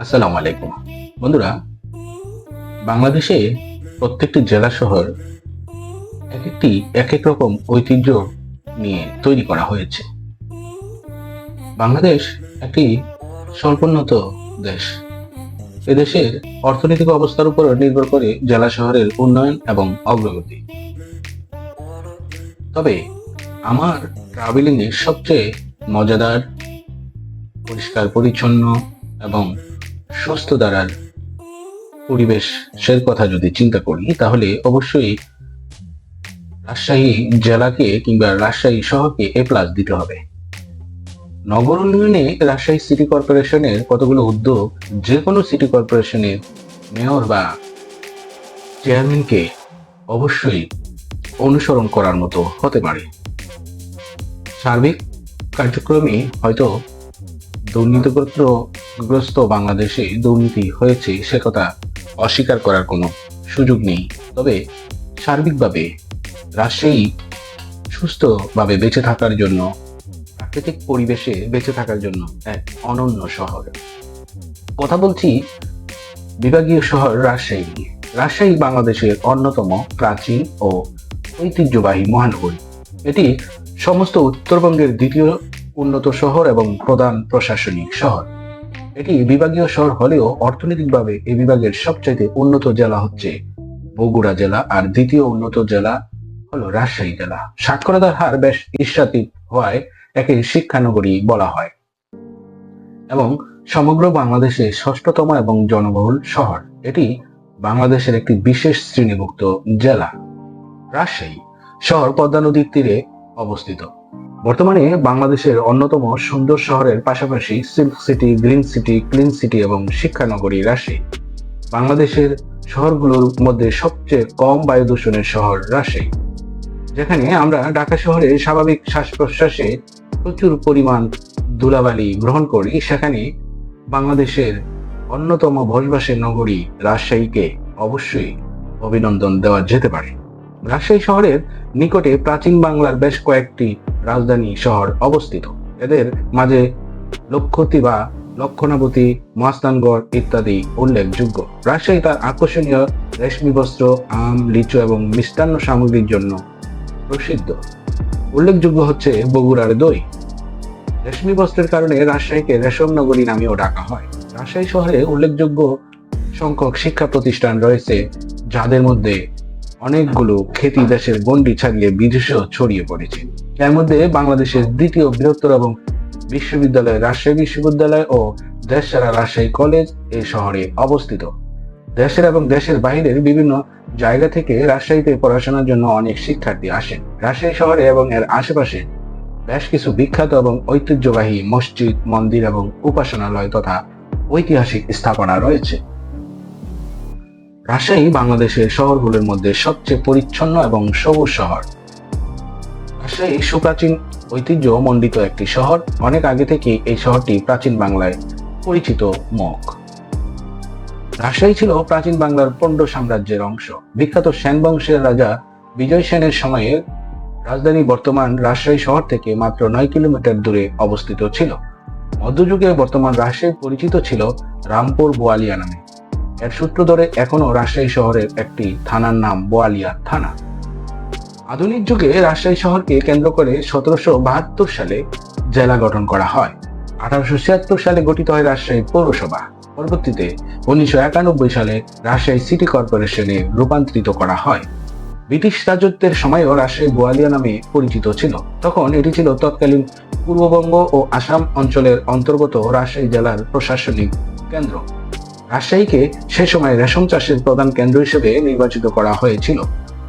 আসসালামু আলাইকুম। বন্ধুরা, বাংলাদেশে প্রত্যেকটি জেলা শহর এক একটি এক এক রকম ঐতিহ্য নিয়ে তৈরি করা হয়েছে। বাংলাদেশ একটি স্বল্পোন্নত দেশ। এদেশের অর্থনৈতিক অবস্থার উপর নির্ভর করে জেলা শহরের উন্নয়ন এবং অগ্রগতি। তবে আমার ট্রাভেলিং এর সবচেয়ে মজাদার পরিষ্কার পরিচ্ছন্ন এবং সুস্থ দ্বারার পরিবেশের কথা যদি চিন্তা করি, তাহলে অবশ্যই রাজশাহী জেলাকে কিংবা রাজশাহী শহরকে এ প্লাস দিতে হবে। নগর উন্নয়নে রাজশাহী সিটি কর্পোরেশনের কতগুলো উদ্যোগ যে কোনো সিটি কর্পোরেশনের মেয়র বা চেয়ারম্যানকে অবশ্যই অনুসরণ করার মতো হতে পারে। সার্বিক কার্যক্রমে হয়তো দুর্নীতিগ্রস্ত বাংলাদেশে দুর্নীতি হয়েছে, সে কথা অস্বীকার করার কোনো সুযোগ নেই। তবে সার্বিকভাবে রাজশাহী সুস্থভাবে বেঁচে থাকার জন্য, প্রাকৃতিক পরিবেশে বেঁচে থাকার জন্য এক অনন্য শহর। কথা বলছি বিভাগীয় শহর রাজশাহী। রাজশাহী বাংলাদেশের অন্যতম প্রাচীন ও ঐতিহ্যবাহী মহানগরী। এটি সমস্ত উত্তরবঙ্গের দ্বিতীয় উন্নত শহর এবং প্রধান প্রশাসনিক শহর। এটি বিভাগীয় শহর হলেও অর্থনৈতিকভাবে এই বিভাগের সবচাইতে উন্নত জেলা হচ্ছে। বগুড়া জেলা আর দ্বিতীয় উন্নত জেলা হলো রাজশাহী জেলা। সাক্ষরতার হার বেশ ঈর্ষাতীত হওয়ায় একে শিক্ষানগরী বলা হয়। এবং সমগ্র বাংলাদেশে ষষ্ঠতম এবং জনবহুল শহর। এটি বাংলাদেশের একটি বিশেষ শ্রেণীভুক্ত জেলা। রাজশাহী শহর পদ্মা নদীর তীরে অবস্থিত। বর্তমানে বাংলাদেশের অন্যতম সুন্দর শহরের পাশাপাশি silk city, green city, clean city এবং শিক্ষানগরী রাজশাহী বাংলাদেশের শহরগুলোর মধ্যে সবচেয়ে কম বায়ু দূষণের শহর রাজশাহী যেখানে আমরা ঢাকা শহরে স্বাভাবিক শ্বাস প্রশ্বাসে প্রচুর পরিমাণ ধুলাবালি গ্রহণ করি, সেখানে বাংলাদেশের অন্যতম ভোজবাসের নগরী রাজশাহীকে অবশ্যই অভিনন্দন দেওয়া যেতে পারে। রাজশাহী শহরের নিকটে প্রাচীন বাংলার বেশ কয়েকটি রাজধানী শহর অবস্থিত। এদের মাঝে লক্ষতি বা লক্ষণাবতী মহাস্থানগড় ইত্যাদি উল্লেখযোগ্য। রাজশাহী তার আকর্ষণীয় রেশমি বস্ত্র, আম, লিচু এবং মিষ্টান্ন সামগ্রীর জন্য প্রসিদ্ধ। উল্লেখযোগ্য হচ্ছে বগুড়ার দই। রেশমি বস্ত্রের কারণে রাজশাহীকে রেশম নগরী নামেও ডাকা হয়। রাজশাহী শহরে উল্লেখযোগ্য সংখ্যক শিক্ষা প্রতিষ্ঠান রয়েছে, যাদের মধ্যে অনেকগুলো খ্যাতি দেশের গণ্ডি ছাড়িয়ে বিদেশেও ছড়িয়ে পড়েছে। এর মধ্যে বাংলাদেশের দ্বিতীয় বৃহত্তর এবং বিশ্ববিদ্যালয়, রাজশাহী বিশ্ববিদ্যালয় ও দেশ সেরা রাজশাহী কলেজ এই শহরে অবস্থিত। দেশের এবং দেশের বাইরের বিভিন্ন জায়গা থেকে রাজশাহীতে পড়াশোনার জন্য অনেক শিক্ষার্থী আসেন। রাজশাহী শহরে এবং এর আশেপাশে বেশ কিছু বিখ্যাত এবং ঐতিহ্যবাহী মসজিদ, মন্দির এবং উপাসনালয় তথা ঐতিহাসিক স্থাপনা রয়েছে। রাজশাহী বাংলাদেশের শহরগুলোর মধ্যে সবচেয়ে পরিচ্ছন্ন এবং সবুজ শহর। রাজশাহী সুপ্রাচীন ঐতিহ্য মণ্ডিত একটি শহর। অনেক আগে থেকে এই শহরটি প্রাচীন বাংলায় পরিচিত মুখ রাজশাহী ছিল প্রাচীন বাংলার পণ্ড সাম্রাজ্যের অংশ। বিখ্যাত সেন বংশের রাজা বিজয় সেনের সময়ে রাজধানী বর্তমান রাজশাহী শহর থেকে মাত্র নয় কিলোমিটার দূরে অবস্থিত ছিল। মধ্যযুগে বর্তমান রাজশাহী পরিচিত ছিল রামপুর বোয়ালিয়া নামে। এর সূত্র ধরে এখনও রাজশাহী শহরের একটি থানার নাম বোয়ালিয়া থানা। আধুনিক যুগে রাজশাহী শহরকে কেন্দ্র করে সতেরোশো বাহাত্তর সালে জেলা গঠন করা হয়। আঠারোশো ছিয়াত্তর সালে গঠিত হয় রাজশাহী পৌরসভা। পরবর্তীতে উনিশশো একানব্বই সালে রাজশাহী সিটি কর্পোরেশনে রূপান্তরিত করা হয়। ব্রিটিশ রাজত্বের সময়ও রাজশাহী বোয়ালিয়া নামে পরিচিত ছিল। তখন এটি ছিল তৎকালীন পূর্ববঙ্গ ও আসাম অঞ্চলের অন্তর্গত রাজশাহী জেলার প্রশাসনিক কেন্দ্র। রাজশাহীকে সে সময় রেশম চাষের প্রধান কেন্দ্র হিসেবে নির্বাচিত করা হয়েছিল।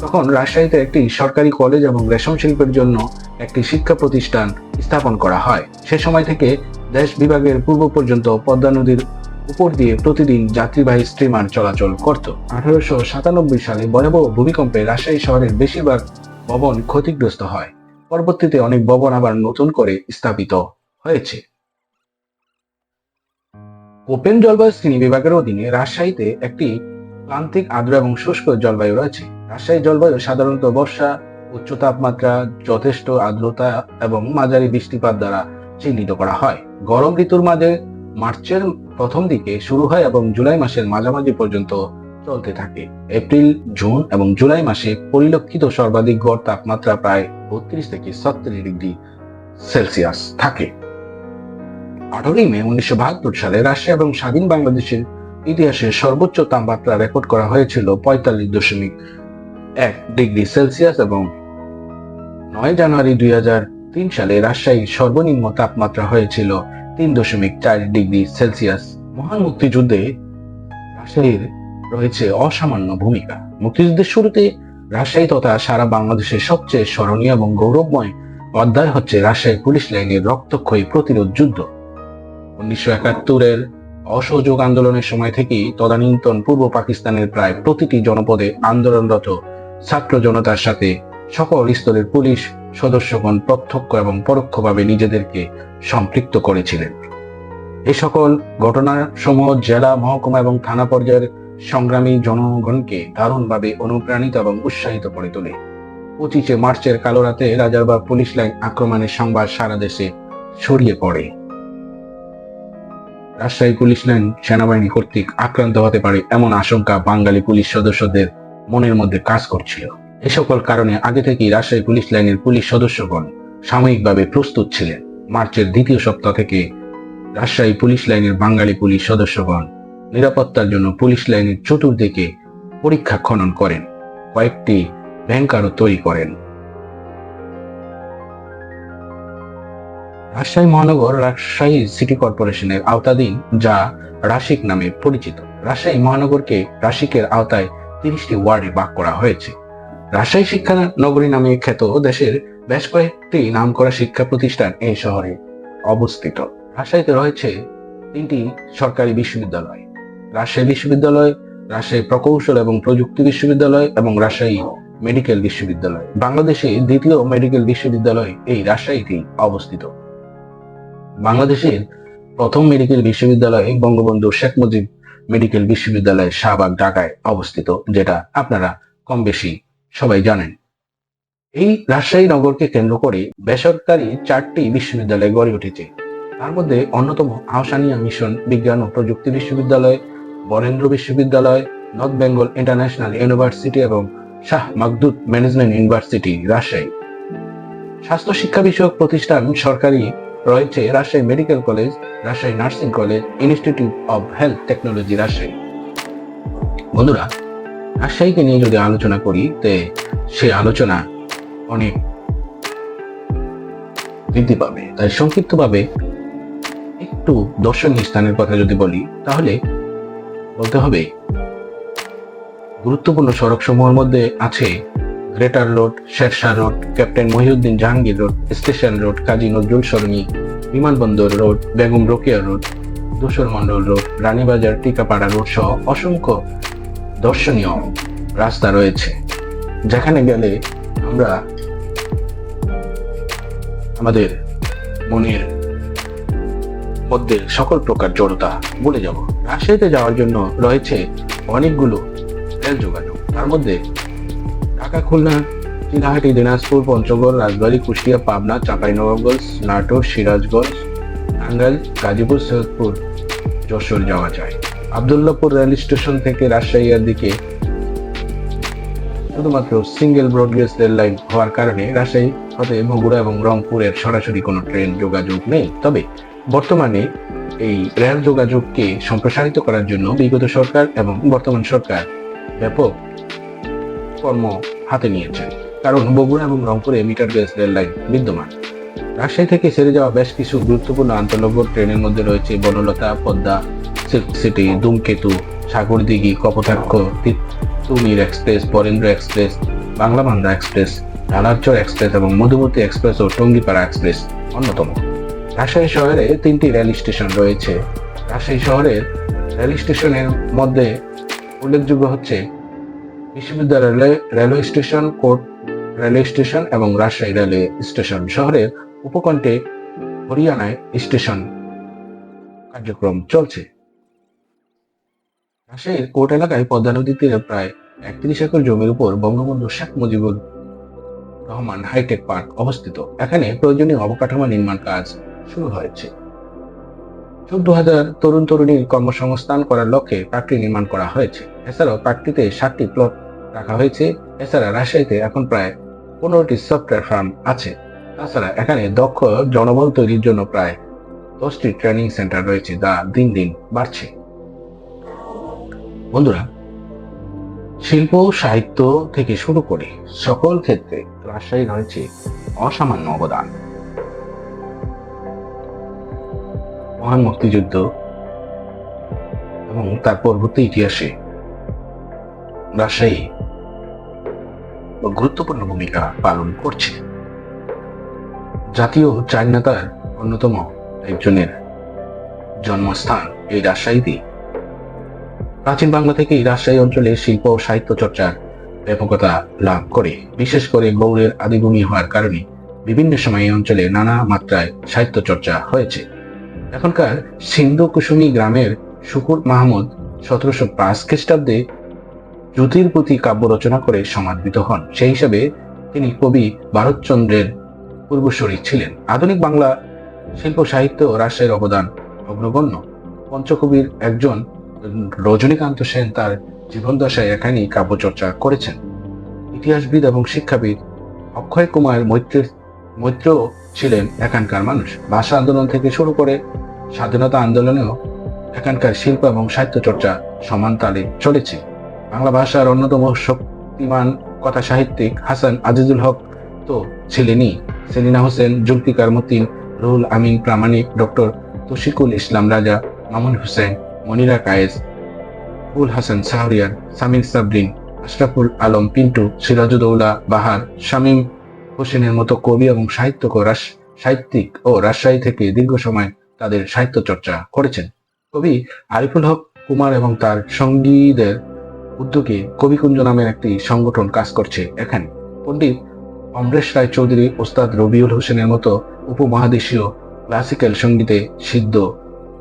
তখন রাজশাহীতে একটি সরকারি কলেজ এবং রেশম শিল্পের জন্য একটি শিক্ষা প্রতিষ্ঠান স্থাপন করা হয়। সে সময় থেকে দেশ বিভাগের পূর্ব পর্যন্ত পদ্মা নদীর উপর দিয়ে প্রতিদিন যাত্রীবাহী স্টিমার চলাচল করত। আঠারোশো সাতানব্বই সালে ভয়াবহ ভূমিকম্পে রাজশাহী শহরের বেশিরভাগ ভবন ক্ষতিগ্রস্ত হয়। পরবর্তীতে অনেক ভবন আবার নতুন করে স্থাপিত হয়েছে। ওপেন জলবায়ু শ্রেণি বিভাগের অধীনে রাজশাহীতে একটি প্রান্তিক, আর্দ্র এবং শুষ্ক জলবায়ু রয়েছে। রাজশাহী জলবায়ু সাধারণত বর্ষা, উচ্চ তাপমাত্রা, যথেষ্ট আর্দ্রতা এবং মাঝারি বৃষ্টিপাত দ্বারা চিহ্নিত করা হয়। গরম ঋতুর মাঝে মার্চের প্রথম দিকে শুরু হয় এবং জুলাই মাসের মাঝামাঝি পর্যন্ত চলতে থাকে। এপ্রিল, জুন এবং জুলাই মাসে পরিলক্ষিত সর্বাধিক গড় তাপমাত্রা প্রায় বত্রিশ থেকে ছত্রিশ ডিগ্রি সেলসিয়াস থাকে। আঠারোই মে উনিশশো বাহাত্তর সালে রাশিয়া এবং স্বাধীন বাংলাদেশের ইতিহাসে সর্বোচ্চ তাপমাত্রা রেকর্ড করা হয়েছিল পঁয়তাল্লিশ দশমিক এক ডিগ্রি সেলসিয়াস এবং নয় জানুয়ারি দুই হাজার তিন সালে রাজশাহীর সর্বনিম্ন তাপমাত্রা হয়েছিল তিন দশমিক চার ডিগ্রি সেলসিয়াস। মহান মুক্তিযুদ্ধে রাজশাহীর রয়েছে অসামান্য ভূমিকা। মুক্তিযুদ্ধের শুরুতে রাজশাহী তথা সারা বাংলাদেশের সবচেয়ে স্মরণীয় এবং গৌরবময় অধ্যায় হচ্ছে রাজশাহী পুলিশ লাইনের রক্তক্ষয়ী প্রতিরোধ যুদ্ধ। উনিশশো একাত্তরের অসহযোগ আন্দোলনের সময় থেকেই তদানীন্তন পূর্ব পাকিস্তানের প্রায় প্রতিটি জনপদে আন্দোলনরত ছাত্র জনতার সাথে সকল স্তরের পুলিশ সদস্যগণ প্রত্যক্ষ এবং পরোক্ষভাবে নিজেদেরকে সম্পৃক্ত করেছিলেন। এই সকল ঘটনার সমূহ জেলা মহকুমা এবং থানা পর্যায়ের সংগ্রামী জনগণকে দারুণভাবে অনুপ্রাণিত এবং উৎসাহিত করে তোলে। পঁচিশে মার্চের কালো রাতে রাজারবাগ পুলিশ লাইন আক্রমণের সংবাদ সারা দেশে ছড়িয়ে পড়ে। রাজশাহী পুলিশ লাইন সেনাবাহিনী কর্তৃক আক্রান্ত হতে পারে এমন আশঙ্কা বাঙালি পুলিশ সদস্যদের মনের মধ্যে কাজ করছিল। এ সকল কারণে আগে থেকেই রাজশাহী পুলিশ লাইনের পুলিশ সদস্যগণ সাময়িকভাবে প্রস্তুত ছিলেন। মার্চের দ্বিতীয় সপ্তাহ থেকে রাজশাহী পুলিশ লাইনের বাঙালি পুলিশ সদস্যগণ নিরাপত্তার জন্য পুলিশ লাইনের চতুর্দিকে পরীক্ষা খনন করেন। কয়েকটি ব্যাংকারও তৈরি করেন। রাজশাহী মহানগর রাজশাহী সিটি কর্পোরেশনের আওতাধীন, যা রাশিক নামে পরিচিত। রাজশাহী মহানগরকে রাশিকের আওতায় তিরিশটি ওয়ার্ডে ভাগ করা হয়েছে। রাজশাহী শিক্ষা নগরী নামে খ্যাত দেশের বেশ কয়েকটি নামকরা শিক্ষা প্রতিষ্ঠান এই শহরে অবস্থিত। রাজশাহীতে রয়েছে তিনটি সরকারি বিশ্ববিদ্যালয়। রাজশাহী বিশ্ববিদ্যালয়, রাজশাহী প্রকৌশল এবং প্রযুক্তি বিশ্ববিদ্যালয় এবং রাজশাহী মেডিকেল বিশ্ববিদ্যালয়। বাংলাদেশে দ্বিতীয় মেডিকেল বিশ্ববিদ্যালয় এই রাজশাহীতে অবস্থিত। বাংলাদেশের প্রথম মেডিকেল বিশ্ববিদ্যালয় বঙ্গবন্ধু শেখ মুজিব মেডিকেল বিশ্ববিদ্যালয় শাহবাগ, ঢাকায় অবস্থিত, যেটা আপনারা কম বেশি সবাই জানেন। এই রাজশাহী নগরকে কেন্দ্র করে বেসরকারি চারটি বিশ্ববিদ্যালয় গড়ে উঠেছে। তার মধ্যে অন্যতম আহসানিয়া মিশন বিজ্ঞান ও প্রযুক্তি বিশ্ববিদ্যালয়, বরেন্দ্র বিশ্ববিদ্যালয়, নর্থ বেঙ্গল ইন্টারন্যাশনাল ইউনিভার্সিটি এবং শাহ মাকদুদ ম্যানেজমেন্ট ইউনিভার্সিটি রাজশাহী। স্বাস্থ্য শিক্ষা বিষয়ক প্রতিষ্ঠান সরকারি রয়েছে Rajshahi medical college, Rajshahi nursing college, institute of health technology Rajshahi. বন্ধুরা, রাজশাহীকে নিয়ে যদি আলোচনা করি, তে সে আলোচনা অনেক বৃদ্ধি পাবে। তাই সংক্ষিপ্তভাবে একটু দর্শনীয় স্থানের কথা যদি বলি, তাহলে বলতে হবে, গুরুত্বপূর্ণ সড়ক সমূহের মধ্যে আছে greater road, Shershah road, captain Mohiuddin Jahangir road, station road, Kazi Nazrul সরণি, বিমানবন্দর রোড, বেগম রোকেয়া রোড দোসর মন্ডল রোড, রানীবাজার, টিকাপাড়া রোড সহ অসংখ্য দর্শনীয় রাস্তা রয়েছে। যেখানে গেলে আমরা আমাদের মনের মধ্যে সকল প্রকার জড়তা বলে যাব। রাজশাহীতে যাওয়ার জন্য রয়েছে অনেকগুলো রেল যোগাযোগ। তার মধ্যে ঢাকা, খুলনা চিলাহাটি দিনাজপুর, পঞ্চগড়, রাজবাড়ী, কুষ্টিয়া, পাবনা, চাঁপাইনবাবগঞ্জ, নাটোর, সিরাজগঞ্জ টাঙ্গাইল গাজীপুর, সৈয়দপুর, যশোর যাওয়া যায়। আবদুল্লাপুর রেল স্টেশন থেকে রাজশাহীর দিকে শুধুমাত্র সিঙ্গেল ব্রডগেজ রেল লাইন হওয়ার কারণে রাজশাহী, হতে বগুড়া এবং রংপুরের সরাসরি কোনো ট্রেন যোগাযোগ নেই। তবে বর্তমানে এই রেল যোগাযোগকে সম্প্রসারিত করার জন্য বিগত সরকার এবং বর্তমান সরকার ব্যাপক কর্ম হাতে নিয়েছে। কারণ বগুড়া এবং রংপুরে মিটার গেজ রেল লাইন বিদ্যমান। রাজশাহী থেকে ছেড়ে যাওয়া বেশ কিছু গুরুত্বপূর্ণ আন্তনগর ট্রেনের মধ্যে রয়েছে Banalata, Padma, silk city, Dhumketu, Sagardighi, Kapotaksha তুমির express, Barendra express, Bangla Bandha express Dhalarchar express এবং মধুমতি এক্সপ্রেস ও টঙ্গিপাড়া এক্সপ্রেস অন্যতম। রাজশাহী শহরে তিনটি রেল স্টেশন রয়েছে। রাজশাহী শহরের রেল স্টেশনের মধ্যে উল্লেখযোগ্য হচ্ছে বিশ্ববিদ্যালয় railway- station, court, railway station এবং রাজশাহী রেলওয়ে স্টেশন শহরের উপকণ্ঠে হরিয়ানায় স্টেশন কার্যক্রম চলছে। রাজশাহীর কোর্ট এলাকায় পদ্মা নদীর তীরে প্রায় একত্রিশ একর জমির উপর বঙ্গবন্ধু শেখ মুজিবুর রহমান হাইটেক পার্ক অবস্থিত। এখানে প্রয়োজনীয় অবকাঠামো নির্মাণ কাজ শুরু হয়েছে। চোদ্দ হাজার তরুণ তরুণীর কর্মসংস্থান করার লক্ষ্যে পার্কটি নির্মাণ করা হয়েছে। এছাড়াও পার্কটিতে সাতটি প্লট রাখা হয়েছে। এছাড়া রাজশাহীতে এখন প্রায় পনেরোটি সফটওয়্যার ফার্ম আছে। তাছাড়া এখানে দক্ষ জনবল তৈরির জন্য প্রায় দশটি ট্রেনিং সেন্টার রয়েছে যা দিন দিন বাড়ছে। বন্ধুরা, শিল্প, সাহিত্য থেকে শুরু করে সকল ক্ষেত্রে রাজশাহী রয়েছে অসামান্য অবদান। মহান মুক্তিযুদ্ধ এবং তার পরবর্তী ইতিহাসে রাজশাহী গুরুত্বপূর্ণ ভূমিকা পালন করছে। জাতীয় চার নেতার অন্যতম একজনের জন্মস্থান এই রাজশাহীতে প্রাচীন বাংলা থেকে রাজশাহী অঞ্চলে শিল্প ও সাহিত্য চর্চার ব্যাপকতা লাভ করে, বিশেষ করে গৌড়ের আদিভূমি হওয়ার কারণে বিভিন্ন সময় অঞ্চলে নানা মাত্রায় সাহিত্য চর্চা হয়েছে। এখনকার সিন্ধু কুসুমি গ্রামের শুকুর মাহমুদ সতেরোশো পাঁচ খ্রিস্টাব্দে জ্যোতির প্রতি কাব্য রচনা করে সমাদৃত হন। সেই হিসাবে তিনি কবি ভারতচন্দ্রের পূর্বসূরি ছিলেন। আধুনিক বাংলা শিল্প সাহিত্য রাষ্ট্রের অবদান অগ্রগণ্য। পঞ্চকবির একজন রজনীকান্ত সেন তার জীবনদশায় এখানেই কাব্যচর্চা করেছেন। ইতিহাসবিদ এবং শিক্ষাবিদ অক্ষয় কুমার মৈত্র মৈত্র ছিলেন এখানকার মানুষ। ভাষা আন্দোলন থেকে শুরু করে স্বাধীনতা আন্দোলনেও এখানকার শিল্প এবং সাহিত্য চর্চা সমান তালে চলেছে। বাংলা ভাষার অন্যতম শক্তিমান কথা সাহিত্যিক হাসান আজিজুল হক তো ছিলেনই। সেলিনা হোসেন, জুলফিকার মতিন, রুহুল আমিন, প্রামাণিক ডক্টর তশিকুল ইসলাম রাজা, মামুন হোসেন, মনিরা কায়েস উল হাসান শাহরিয়ার সামির সাবরিন, আশরাফুল আলম পিন্টু, সিরাজুদ্দৌলা বাহার, শামীম হোসেনের মতো কবি এবং সাহিত্যক ও রাস- সাহিত্যিক ও রাজশাহী থেকে দীর্ঘ সময় তাদের সাহিত্য চর্চা করেছেন। কবি আরিফুল হক কুমার এবং তার সঙ্গীদের উদ্যোগে কবিকুঞ্জ নামের একটি সংগঠন কাজ করছে এখানে। পণ্ডিত অমরেশ রায় চৌধুরী, ওস্তাদ রবিউল হোসেনের মতো উপমহাদেশীয় ক্লাসিক্যাল সঙ্গীতে সিদ্ধ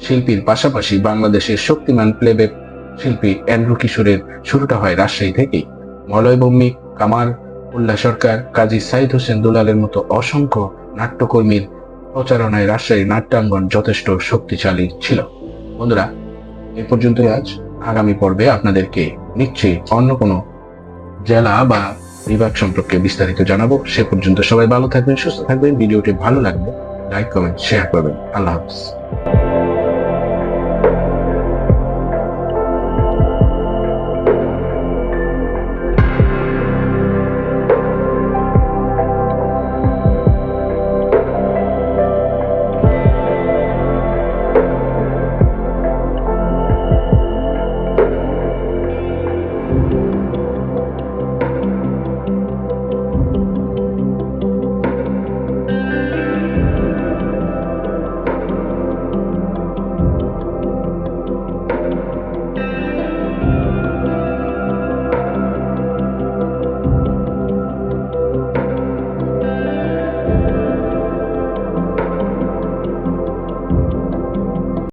শিল্পীর পাশাপাশি বাংলাদেশের শক্তিমান প্লেব্যাক শিল্পী অ্যান্ড্রু কিশোরের শুরুটা হয় রাজশাহী থেকেই। মলয় ভৌমিক, কামার উল্লাহ সরকার, কাজী সাইদ হোসেন দুলালের মতো অসংখ্য নাট্যকর্মীর প্রচারণায় রাজশাহী নাট্যাঙ্গন যথেষ্ট শক্তিশালী ছিল। বন্ধুরা, এ পর্যন্তই আজ। আগামী পর্বে আপনাদেরকে নিশ্চয়ই অন্য কোনো জেলা বা বিভাগ সম্পর্কে বিস্তারিত জানাব। সে পর্যন্ত সবাই ভালো থাকবেন, সুস্থ থাকবেন। ভিডিওটি ভালো লাগবে লাইক, কমেন্ট শেয়ার করবেন। আল্লাহ হাফিজ।